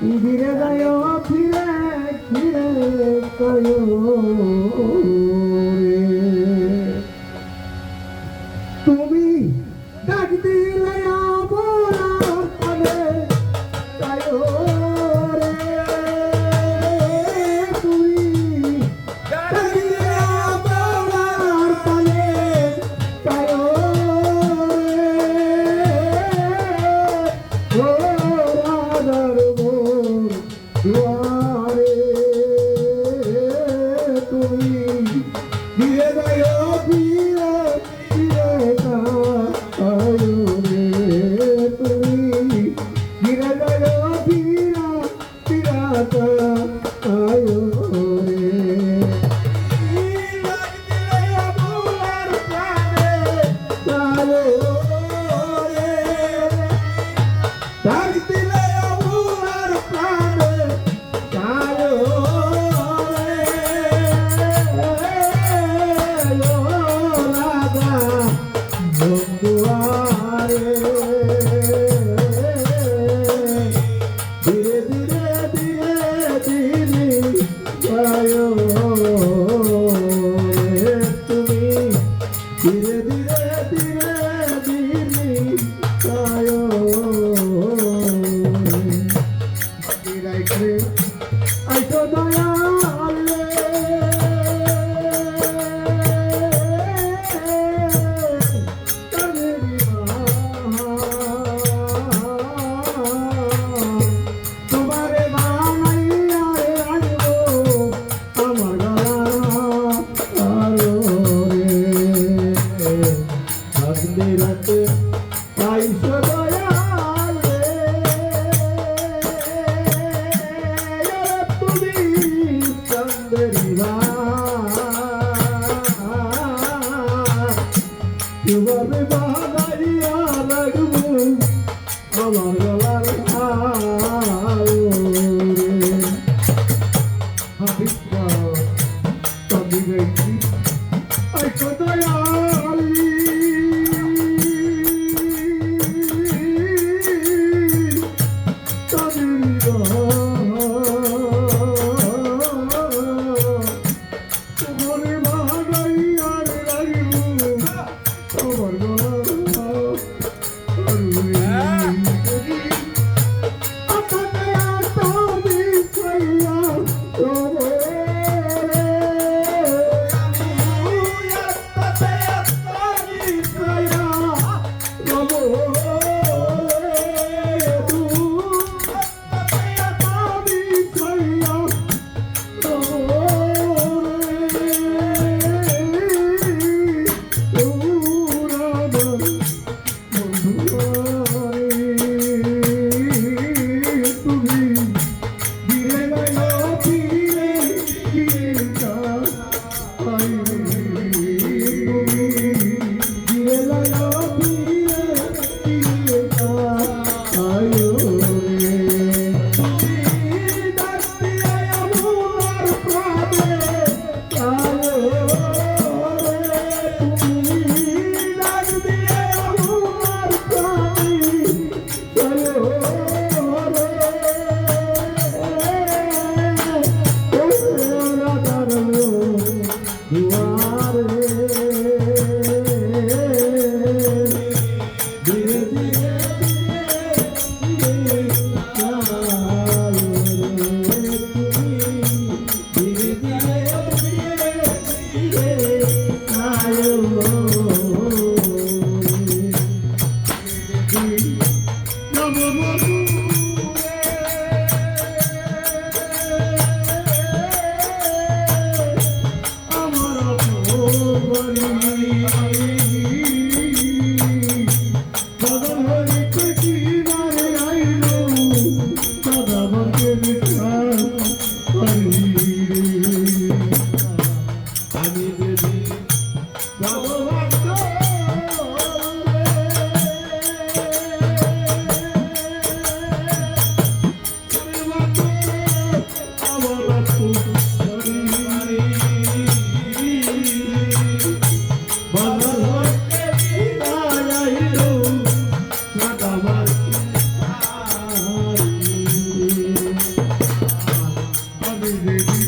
Dire dayo pire pire kayo Thank you. কীভাবে বাধাইয়া রাখব আমার গলার হাবিব তবে ব্যক্তি Ai, ஒரு baby.